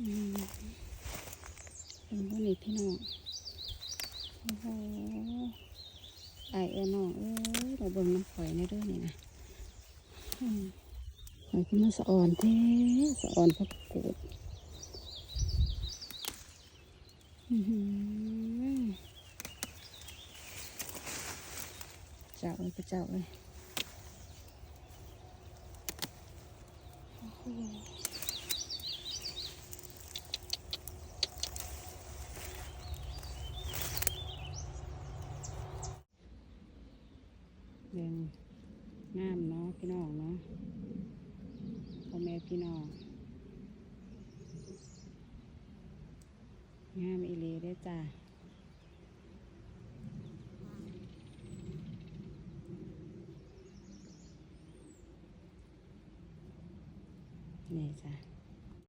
อืมเป็นพวกนี้พี่น้อง โอ้โหไอเอ้อน้องเอ้ยเราเบิ่งน้ำข่อยในเรื่องนี้นะอืมข่อยขึ้นมาสะอ่อนแท้สะอ่อนพักกูดเจ้าเอ้ยเจ้าเอ้ยโอ้โห เรื่งงามเนาะพี่น้องเนาะพ่อแม่พี่น้องงามอีหลีได้จ้านี่จ้ะ